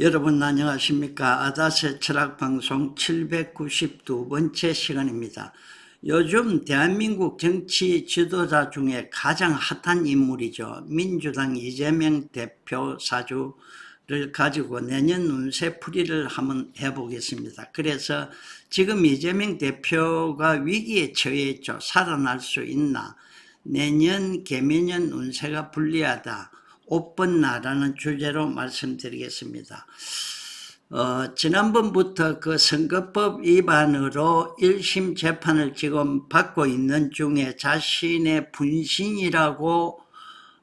여러분 안녕하십니까? 아다세 철학방송 792번째 시간입니다. 요즘 대한민국 정치 지도자 중에 가장 핫한 인물이죠. 민주당 이재명 대표 사주를 가지고 내년 운세풀이를 한번 해보겠습니다. 그래서 지금 이재명 대표가 위기에 처해 있죠. 살아날 수 있나? 내년 개미년 운세가 불리하다 옷벗나라는 주제로 말씀드리겠습니다. 어, 지난번부터 그 선거법 위반으로 1심 재판을 지금 받고 있는 중에 자신의 분신이라고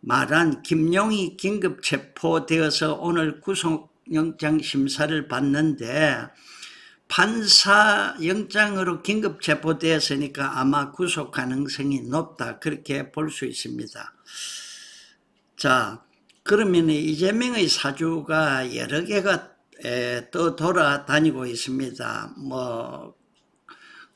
말한 김용희 긴급 체포되어서 오늘 구속영장 심사를 받는데 판사 영장으로 긴급 체포되었으니까 아마 구속 가능성이 높다 그렇게 볼 수 있습니다. 자, 그러면 이재명의 사주가 여러 개가 에, 또 돌아다니고 있습니다. 뭐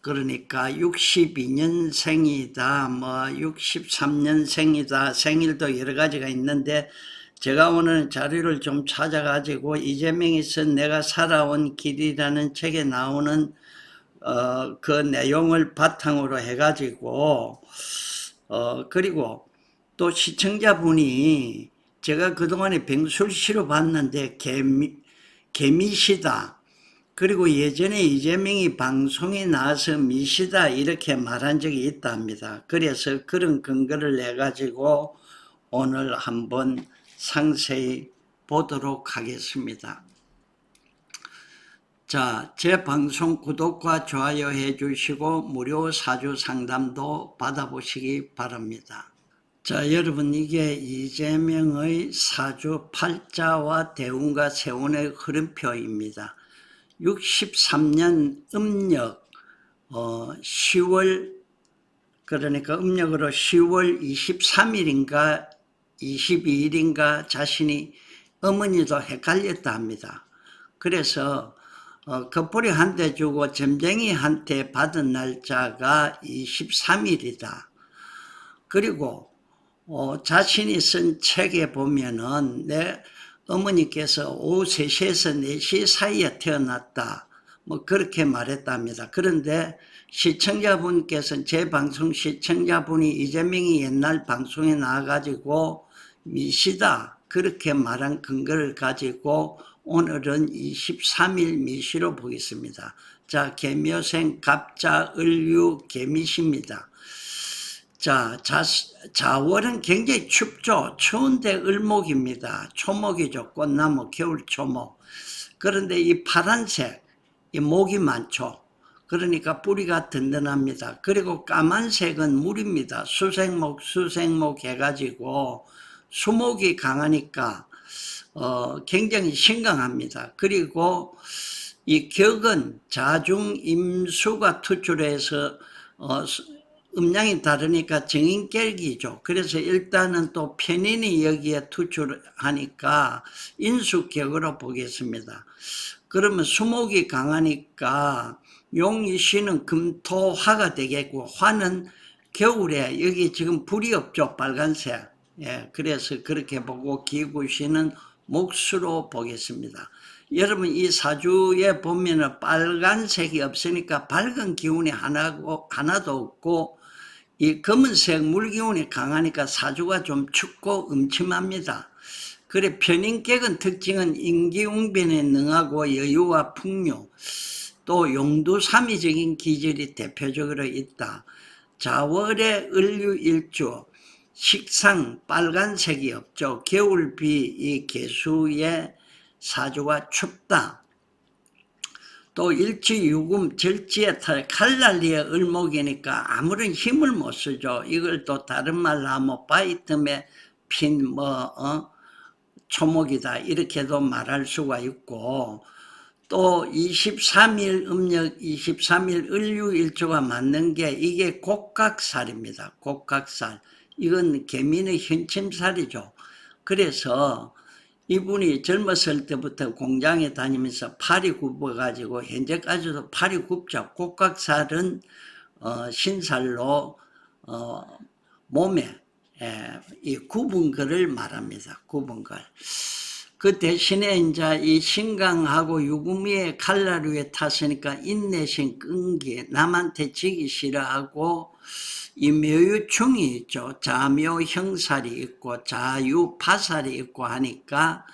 그러니까 62년생이다, 뭐 63년생이다, 생일도 여러 가지가 있는데 제가 오늘 자료를 좀 찾아가지고 이재명이 쓴 내가 살아온 길이라는 책에 나오는 어, 그 내용을 바탕으로 해가지고 어, 그리고 또 시청자분이 제가 그동안에 병술시로 봤는데 개미, 개미시다. 그리고 예전에 이재명이 방송에 나와서 미시다 이렇게 말한 적이 있다 합니다. 그래서 그런 근거를 내가지고 오늘 한번 상세히 보도록 하겠습니다. 자, 제 방송 구독과 좋아요 해주시고 무료 사주 상담도 받아보시기 바랍니다. 자, 여러분 이게 이재명의 사주 팔자와 대운과 세운의 흐름표입니다. 63년 음력 어, 10월 그러니까 음력으로 10월 23일인가 22일인가 자신이 어머니도 헷갈렸다 합니다. 그래서 어, 겉보리 한대 주고 점쟁이한테 받은 날짜가 23일이다. 그리고 어, 자신이 쓴 책에 보면은 내 어머니께서 오후 3시에서 4시 사이에 태어났다. 뭐 그렇게 말했답니다. 그런데 시청자분께서는 제 방송 시청자분이 이재명이 옛날 방송에 나와가지고 미시다 그렇게 말한 근거를 가지고 오늘은 23일 미시로 보겠습니다. 자 개묘생 갑자 을류 개미시입니다. 자, 자, 자월은 굉장히 춥죠. 추운데 을목입니다. 초목이죠. 꽃나무, 겨울 초목. 그런데 이 파란색, 이 목이 많죠. 그러니까 뿌리가 든든합니다. 그리고 까만색은 물입니다. 수생목, 수생목 해가지고 수목이 강하니까 어, 굉장히 신강합니다. 그리고 이 격은 자중 임수가 투출해서 어, 음량이 다르니까 정인결기죠. 그래서 일단은 또 편인이 여기에 투출하니까 인수격으로 보겠습니다. 그러면 수목이 강하니까 용이 쉬는 금토 화가 되겠고 화는 겨울에 여기 지금 불이 없죠. 빨간색. 예, 그래서 그렇게 보고 기구시는 목수로 보겠습니다. 여러분 이 사주에 보면은 빨간색이 없으니까 밝은 기운이 하나고 하나도 없고 이 검은색 물기운이 강하니까 사주가 좀 춥고 음침합니다. 그래 편인격은 특징은 인기웅변에 능하고 여유와 풍요 또 용두삼이적인 기질이 대표적으로 있다. 자월의 을류일주 식상 빨간색이 없죠. 겨울비 이 개수의 사주가 춥다. 또 일지유금 절지에 탈 칼날리의 을목이니까 아무런 힘을 못 쓰죠. 이걸 또 다른 말로 하면 바이틈에 핀뭐 어? 초목이다 이렇게도 말할 수가 있고 또 23일 음력 23일 을유일조가 맞는 게 이게 곡각살입니다. 곡각살 이건 개민의 현침살이죠. 그래서 이분이 젊었을 때부터 공장에 다니면서 팔이 굽어가지고 현재까지도 팔이 굽죠. 곡각살은 어, 신살로 어, 몸에 에, 이 거를 말합니다. 걸. 그 대신에 이제 이 신강하고 유구미의 칼라류에 탔으니까 인내심 끈기 남한테 지기 싫어하고 이 묘유충이 있죠. 자묘 형살이 있고 자유 파살이 있고 하니까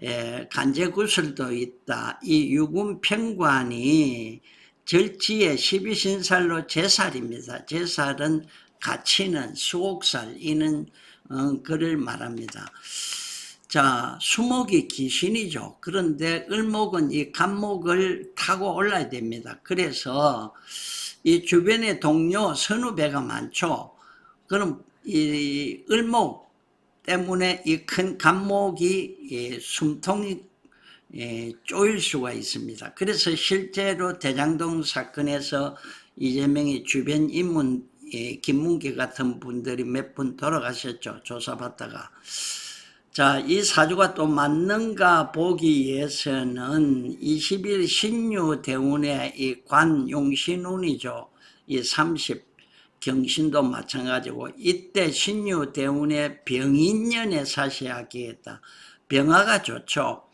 에, 간제구슬도 있다. 이 유군 평관이 절지의 12신살로 제살입니다. 제살은 가치는 수옥살 이는 어, 그를 말합니다. 자, 수목이 귀신이죠. 그런데 을목은 이 간목을 타고 올라야 됩니다. 그래서 이 주변에 동료 선후배가 많죠. 그럼 이 을목 때문에 이큰 간목이 예, 숨통이 예, 쪼일 수가 있습니다. 그래서 실제로 대장동 사건에서 이재명의 주변 인문 예, 김문기 같은 분들이 몇 분 돌아가셨죠. 조사받다가. 자, 이 사주가 또 맞는가 보기 위해서는 20일 신유 대운의 이 관용신운이죠. 이 30, 경신도 마찬가지고 이때 신유 대운의 병인년에 사시하게 했다. 병화가 좋죠.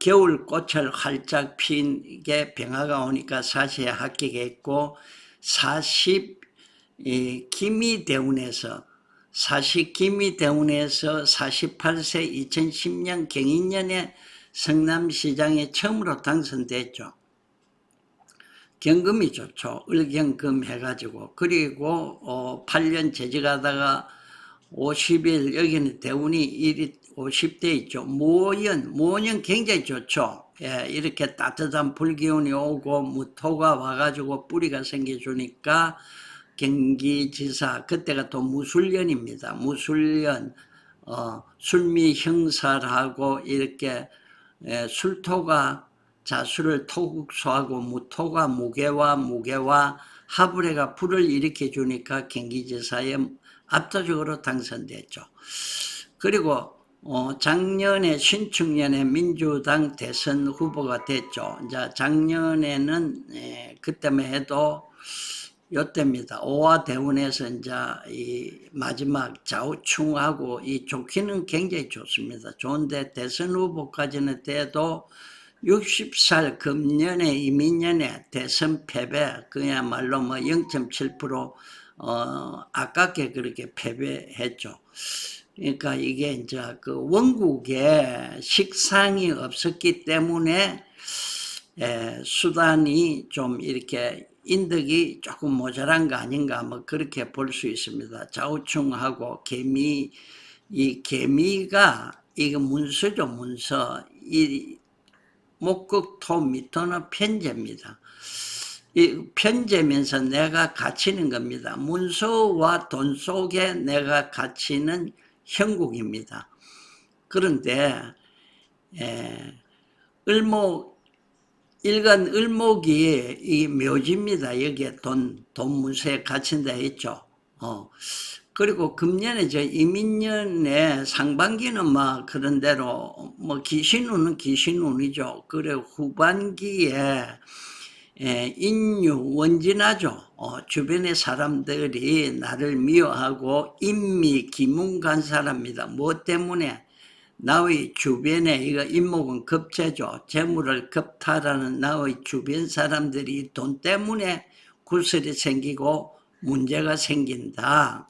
겨울 꽃을 활짝 핀 게 병화가 오니까 사시에 합격했고 40이 기미 대운에서 40 기미 대운에서 48세 2010년 경인년에 성남시장에 처음으로 당선됐죠. 경금이 좋죠. 을경금 해가지고 그리고 어, 8년 재직하다가 50일 여기는 대운이 1이 50대 있죠. 모연 모연 굉장히 좋죠. 예, 이렇게 따뜻한 불기운이 오고 무토가 와가지고 뿌리가 생겨주니까 경기지사 그때가 또 무술년입니다. 무술년 어, 술미 형살하고 이렇게 예, 술토가 자수를 토국소하고 무토가 무게와 무게와 하불해가 불을 일으켜 주니까 경기지사에 압도적으로 당선됐죠. 그리고 어, 작년에 신축년에 민주당 대선 후보가 됐죠. 이제 작년에는 에, 그때만 해도 요때입니다. 오화 대운에서 이제 이 마지막 좌우충하고 이 좋기는 굉장히 좋습니다. 좋은데 대선 후보까지는 돼도 60살 금년에 이민년에 대선 패배 그야말로 뭐 0.7% 어, 아깝게 그렇게 패배했죠. 그러니까 이게 이제 그 원국에 식상이 없었기 때문에 에, 수단이 좀 이렇게 인덕이 조금 모자란 거 아닌가 뭐 그렇게 볼 수 있습니다. 좌우충하고 개미 이 개미가 이거 문서죠 문서 이 목극토 미토는 편제입니다. 이 편제면서 내가 갇히는 겁니다. 문서와 돈 속에 내가 갇히는 형국입니다. 그런데 에, 을목 일간 을목이 이 묘지입니다. 여기에 돈, 돈 문서에 갇힌다 했죠. 어. 그리고 금년에 저 이민년에 상반기는 막 그런 대로 뭐 기신운은 기신운이죠. 그래 후반기에 에, 인유 원진하죠. 어, 주변의 사람들이 나를 미워하고 인미 기문간 사람입니다. 뭐 때문에 나의 주변에 이거 인목은 급제죠. 재물을 급탈하는 나의 주변 사람들이 돈 때문에 구설이 생기고 문제가 생긴다.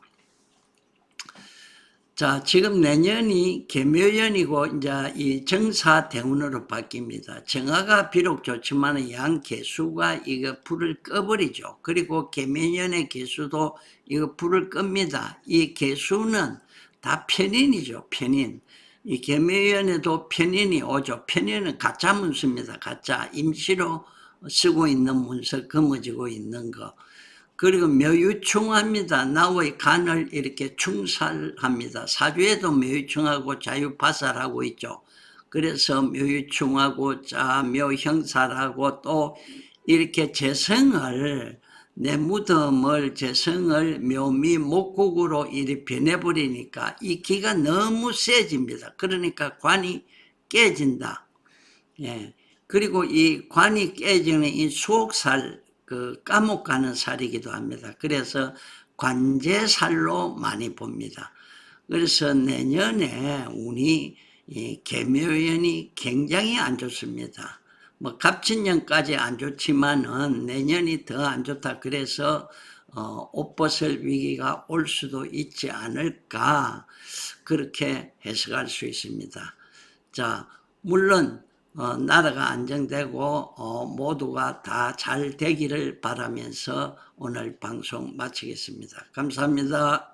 자, 지금 내년이 개묘연이고 이제 이 정사 대운으로 바뀝니다. 정화가 비록 좋지만 양 개수가 이거 불을 꺼버리죠. 그리고 개묘연의 개수도 이거 불을 끕니다. 이 개수는 다 편인이죠. 편인. 이 개묘연에도 편인이 오죠. 편인은 가짜 문서입니다. 가짜 임시로 쓰고 있는 문서 검어지고 있는 거. 그리고 묘유충합니다. 나의 간을 이렇게 충살합니다. 사주에도 묘유충하고 자유파살하고 있죠. 그래서 묘유충하고 자묘형살하고 또 이렇게 재성을 내 무덤을 재성을 묘미 목국으로 이리 변해버리니까 이 기가 너무 세집니다. 그러니까 관이 깨진다. 예. 그리고 이 관이 깨지는 이 수옥살 그 감옥 가는 살이기도 합니다. 그래서 관제살로 많이 봅니다. 그래서 내년에 운이 이 개묘연이 굉장히 안 좋습니다. 뭐 갑진년까지 안 좋지만은 내년이 더 안 좋다. 그래서 어, 옷 벗을 위기가 올 수도 있지 않을까 그렇게 해석할 수 있습니다. 자, 물론 어, 나라가 안정되고 어, 모두가 다 잘 되기를 바라면서 오늘 방송 마치겠습니다. 감사합니다.